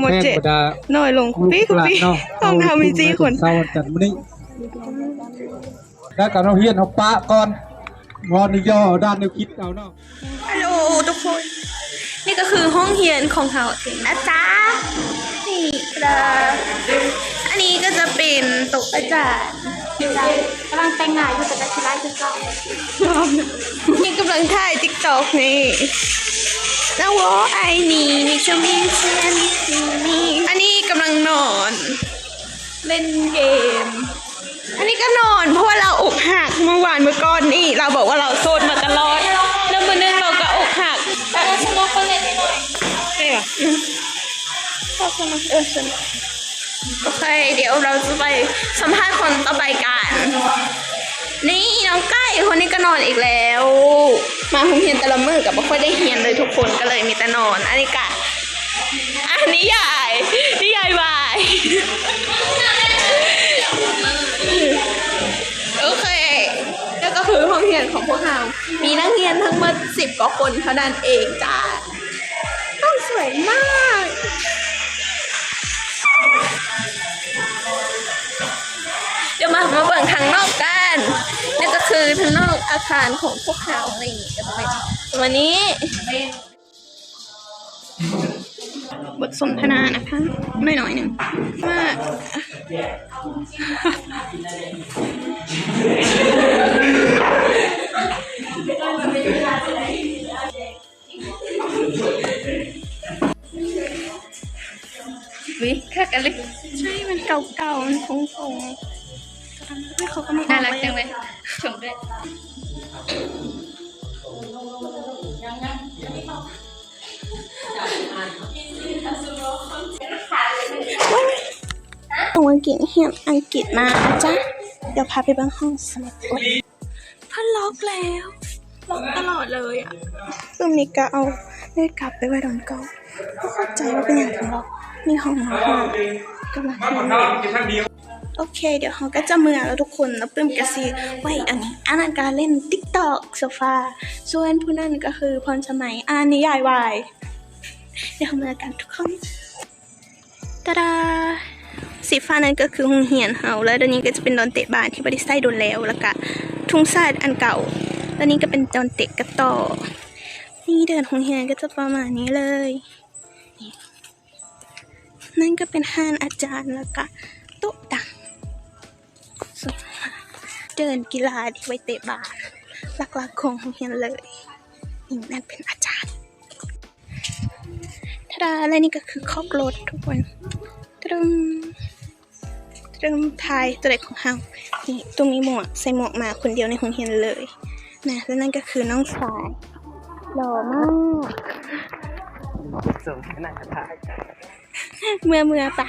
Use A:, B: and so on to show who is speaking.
A: หมดเจ็ด
B: แพงบ่ดา
A: น้อยลงคุปี้คุปี้
B: เนาะ
A: ต้องทำมีจีคน
B: เศร้าจัดมื้อนี้แล้วกับเราเฮียนเอาปะก่อนงอนนี่ย่อด้านแนวคิดเอาเนาะ
A: ฮัลโหลทุกคน นี่ก็คือห้องเรียนของเราเองนะจ๊ะนี่ครับอันนี้ก็จะเป็นโต๊ะอาจารย์
C: กำลังแต่งหน้าอยู่แต่จะไล่คือเก่า
A: นี่กำลังถ่ายติ๊กต็อกนี่ แล้ววอไอนี่มีชมีเชียนนี่อันนี้กำลังนอน เล่นเกม อันนี้ก็นอน เพราะว่าเราอกหักเมื่อวานเมื่อก่อนนี่ เราบอกว่าเราโซนมาตลอด แล้วมื่อนึงเราก็อกหัก
C: เออสโมกคนเล่นนิดหน่อย
A: ใช่ปะชอบสนุกเออสนุกโอเค เดี๋ยวเราจะไปสัมภาษณ์คนต่อไปกัน นี่น้องไก่คนนี้ก็นอนอีกแล้ว มาโรงเรียนแต่ละมือกับไม่ค่อยได้เรียนเลยทุกคนก็เลยมีแต่นอน อันนี้กะอันนี้ใหญ่นี่ใหญ่บายโอเคแล้วก็คือห้องเรียนของพวกเรา มีนักเรียนทั้งหมดสิบกว่าคนเท่านั้นเองจ้าห้องสวยมากเดี๋ยวมามาเบิ่งทางนอกกัน คือทางนอกอาคารของพวกเราอะไรอย่างงี้ก็จะเป็นวันนี้บทสนทนานะคะหน่อยหน่อยๆหนึ่งว่าวิค่ากันเลยใช่ มันเก่าๆ มันคงคงๆไม่เขาก็ไม่
C: น่ารักจังเลยชม ด้วย
A: ของอังกฤษเฮียนอังกฤษมาจ๊ะเดี๋ยวพาไปบ้างห้องสมุดโอ๊ยพันล็อกแล้วล็อกตลอดเลยอะซึ่งนี่ก็เอาได้กลับไปไว้ดอนเก่าก็เข้าใจว่าเป็นอย่างถึงล็อกนี่ห้องน้ำกำลังเรียน โอเค เดี๋ยวเขาก็จะเมือแล้วทุกคนแล้วปึ้มกระซีไว้อันนี้อันนั้นการเล่นติ๊กตอกโซฟาส่วนผู้นั้นก็คือพรสมัยอันนี้ยายวายเดี๋ยวเขามากันทุกคนตาดาสีฟ้านั้นก็คือหงเหียนเฮาแล้วตอนนี้ก็จะเป็นดอนเตะบานที่บริไซโดนแล้วแล้วก็ทุ่งซาดอันเก่าแล้วนี้ก็เป็นดอนเตะกระต่อนี่เดินหงเหียนก็จะประมาณนี้เลยนั่นก็เป็นห้านอาจารย์แล้วก็โต๊ะดังสวยมาก เดินกีฬาที่ไว้เตะบาสหลักๆของโรงเรียนเลยนี่นั่นเป็นอาจารย์ทาดาและนี่ก็คือคอกรถทุกคนตรึมตรึมทายตัวเด็กของเฮานี่ตุ้มมีหมวกใส่หมวกมาคนเดียวในโรงเรียนเลยนะแล้วนั่นก็คือน้องสายหล่อมาก
B: ส่งให้นายถ่าย
A: เมื่อเมื่อปะ